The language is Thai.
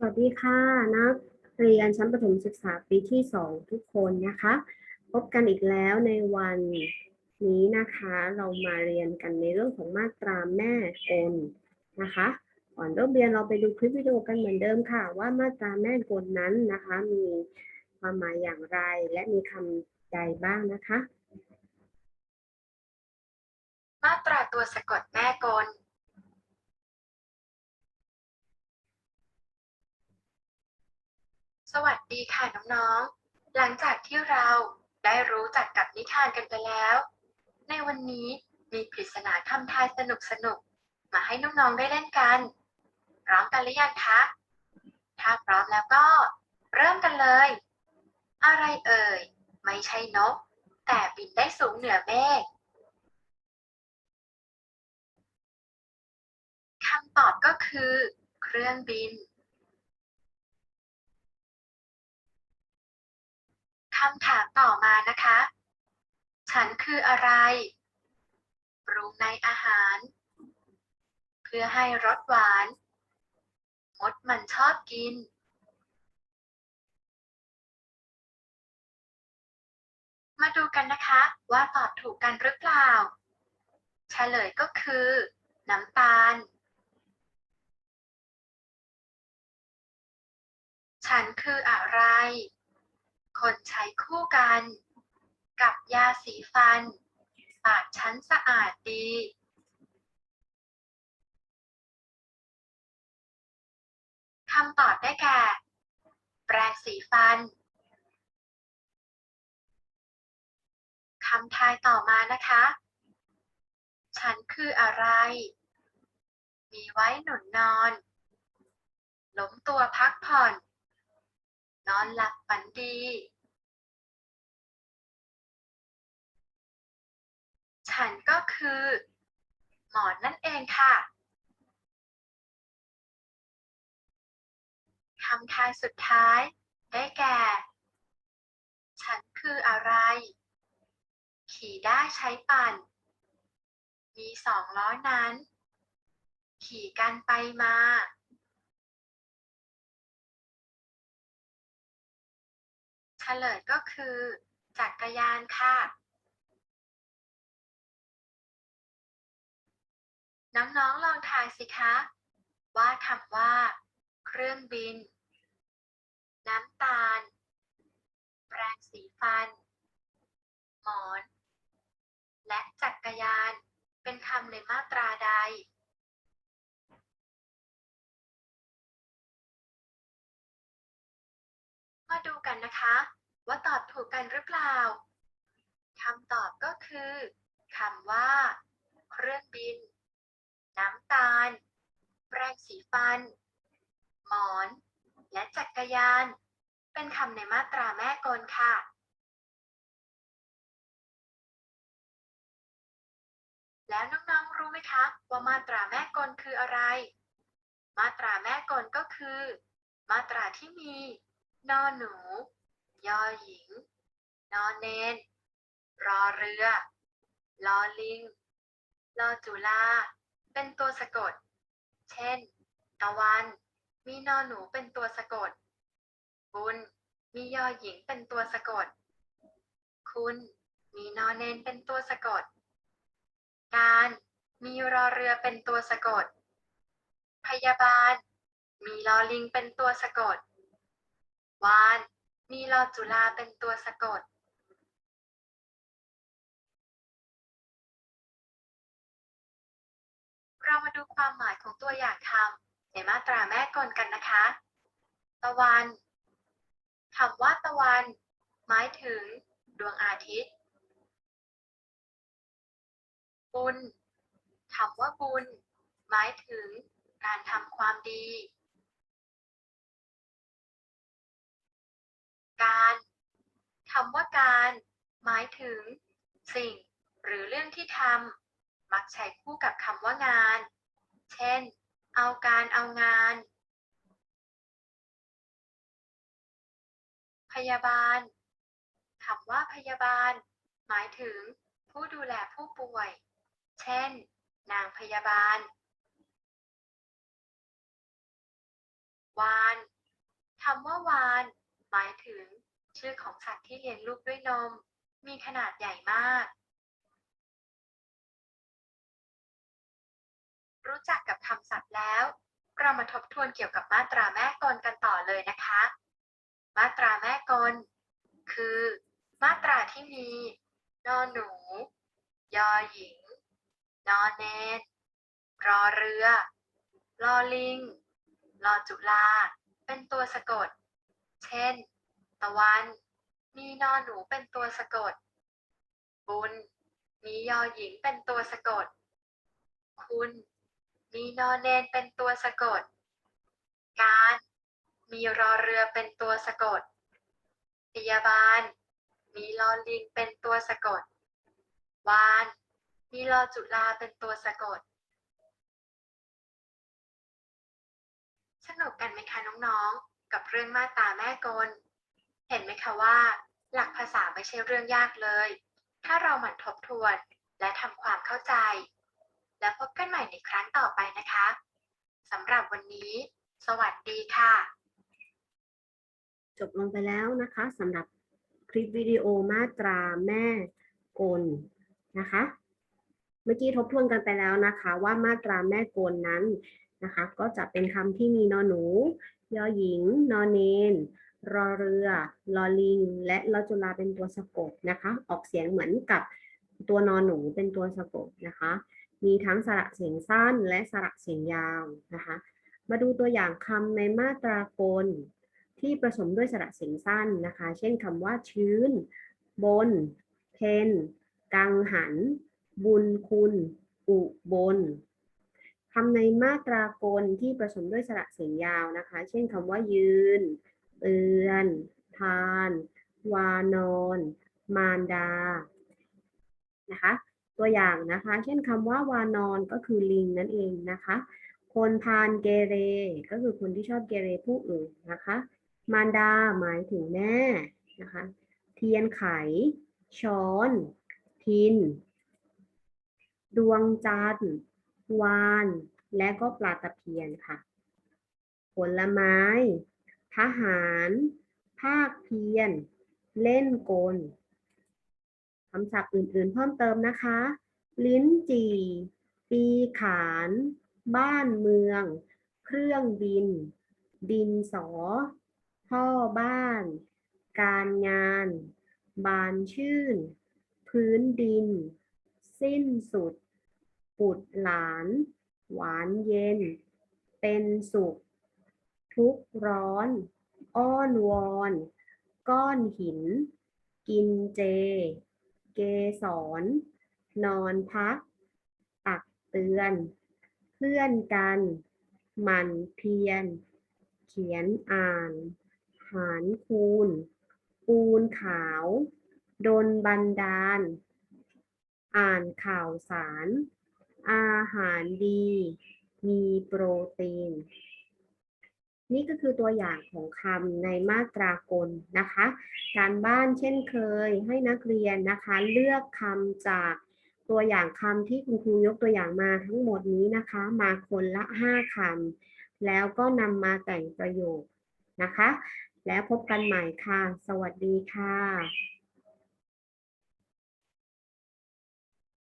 สวัสดีค่ะนักเรียนชั้นประถมศึกษาปีที่สองทุกคนนะคะ พบกันอีกแล้วในวันนี้นะคะเรามาเรียนกันในเรื่องของมาตราแม่กลนะคะก่อนเริ่มเรียนเราไปดูคลิปวิดีโอกันเหมือนเดิมค่ะ ว่ามาตราแม่กลนั้นนะคะ มีความหมายอย่างไรและมีคำใดบ้างนะคะ มาตราตัวสะกดแม่กล สวัสดีค่ะน้องๆ หลังจากที่เราได้รู้จักกับนิทานกันไปแล้ว ในวันนี้มีปริศนาคำทายสนุกๆมาให้น้องๆได้เล่นกัน พร้อมกันหรือยังคะ ถ้าพร้อมแล้วก็เริ่มกันเลย อะไรเอ่ย ไม่ใช่นก แต่บินได้สูงเหนือเมฆคำตอบก็คือ เครื่องบิน คำถามต่อมานะคะ ฉันคืออะไร ปรุงในอาหาร เพื่อให้รสหวาน มดมันชอบกิน มาดูกันนะคะว่าตอบถูกกันหรือเปล่า เฉลยก็คือ น้ำตาล ฉันคืออะไร คนใช้คู่กัน กับยาสีฟัน ปากฉันสะอาดดี คำตอบได้แก่ แปรงสีฟัน คำทายต่อมานะคะ ฉันคืออะไร มีไว้หนุนนอน ล้มตัวพักผ่อน นอนหลับฝันดี ฉันก็คือ หมอนนั่นเองค่ะคำทายสุดท้าย ได้แก่ ฉันคืออะไร ขี่ได้ใช้ปั่น มีสองล้อนั้น ขี่กันไปมา ลยก็คือจักรยานค่ะ น้องๆลองทายสิคะ ว่าคำว่า เครื่องบิน น้ำตาล แปรงสีฟัน หมอน และจักรยานเป็นคำในมาตราใด มาดูกันนะคะ ว่าตอบถูกกันหรือเปล่าคำตอบก็คือคำว่า เครื่องบิน น้ำตาล แปรงสีฟัน หมอน และจักรยาน เป็นคำในมาตราแม่กลค่ะแล้วน้องๆรู้ไหมคะว่ามาตราแม่กลคืออะไร มาตราแม่กลก็คือ มาตราที่มี นอหนู ยอหญิง นอเนน รอเรือ ลอลิง ลอจุลา เป็นตัวสะกด เช่น ตะวัน มีนอหนูเป็นตัวสะกด บุญ มียอหญิงเป็นตัวสะกด คุณ มีนอเนนเป็นตัวสะกด การ มีรอเรือเป็นตัวสะกด พยาบาล มีลอลิงเป็นตัวสะกด วานมีลอจุลาเป็นตัวสะกด เรามาดูความหมายของตัวอย่างคำในมาตราแม่กลกันนะคะ ตะวันคำว่าตะวัน หมายถึง ดวงอาทิตย์ บุญคำว่าบุญ หมายถึงการทำความดี การคำว่าการ หมายถึง สิ่ง หรือเรื่องที่ทำมักใช้คู่กับคำว่างาน เช่น เอาการเอางาน พยาบาลคำว่าพยาบาล หมายถึง ผู้ดูแลผู้ป่วย เช่น นางพยาบาล วานคำว่าวาน หมายถึง ชื่อของสัตว์ที่เลี้ยงลูกด้วยนม มีขนาดใหญ่มาก รู้จักกับคำศัพท์แล้ว เรามาทบทวนเกี่ยวกับมาตราแม่กลกันต่อเลยนะคะ มาตราแม่กล คือ มาตราที่มีนอหนู ยอหญิง นอเนนรอเรือ ลอลิง ลอจุลา เป็นตัวสะกด เช่น ตะวัน มีนอหนูเป็นตัวสะกด บุญ มียอหญิงเป็นตัวสะกด คุณ มีนอเนนเป็นตัวสะกด การ มีรอเรือเป็นตัวสะกด พยาบาล มีลอลิงเป็นตัวสะกด วาน มีลอจุลาเป็นตัวสะกด สนุกกันไหมคะน้องๆ กับเรื่องมาตาแม่กล เห็นไหมคะว่า หลักภาษาไม่ใช่เรื่องยากเลย ถ้าเราหมั่นทบทวนและทำความเข้าใจ แล้วพบกันใหม่ในครั้งต่อไปนะคะสำหรับวันนี้ สวัสดีค่ะ จบลงไปแล้วนะคะสำหรับคลิปวิดีโอมาตราแม่กลนะคะ เมื่อกี้ทบทวนกันไปแล้วนะคะ ว่ามาตราแม่กลนั้นนะคะ ก็จะเป็นคำที่มีนอหนู ยอหญิง นอเนน รอเรือ ลอลิง และลอจุลาเป็นตัวสะกดนะคะ ออกเสียงเหมือนกับตัวนอนหนูเป็นตัวสะกดนะคะ มีทั้งสระเสียงสั้นและสระเสียงยาวนะคะ มาดูตัวอย่างคำในมาตรากลที่ผสมด้วยสระเสียงสั้นนะคะ เช่นคำว่าชื้น บน เพน กังหัน บุญคุณ อุบลคำในมาตรากลที่ผสมด้วยสระเสียงยาวนะคะ เช่นคำว่ายืน เตือน ทาน วานอนมารดา นะคะ ตัวอย่างนะคะ เช่นคำว่าวานอนก็คือลิงนั่นเองนะคะ คนพาลเกเร ก็คือคนที่ชอบเกเรผู้อื่นนะคะ มารดาหมายถึงแม่นะคะ เทียนไข ช้อนพิน ดวงจันทร์วาน และก็ปลาตะเพียนค่ะ ผลไม้ ทหาร ภาคเพียรเล่นกลคำศัพท์อื่นๆ เพิ่มเติมนะคะ ลิ้นจี่ ปีขาน บ้านเมือง เครื่องบิน ดินสอ พ่อบ้าน การงาน บานชื่น พื้นดิน สิ้นสุด ปุดหลาน หวานเย็น เป็นสุข ทุกข์ร้อน อ้อนวอน ก้อนหิน กินเจ เกสร นอนพัก ตักเตือน เพื่อนกัน มันเพียรเขียนอ่าน หารคูณ ปูนขาวดนบันดาล อ่านข่าวสาร อาหารดี มีโปรตีน นี่ก็คือตัวอย่างของคำในมาตรากลนะคะ การบ้านเช่นเคยให้นักเรียนนะคะ เลือกคำจากตัวอย่างคำที่คุณครูยกตัวอย่างมาทั้งหมดนี้นะคะ มาคนละ 5คำแล้วก็นำมาแต่งประโยคนะคะ แล้วพบกันใหม่ค่ะ สวัสดีค่ะ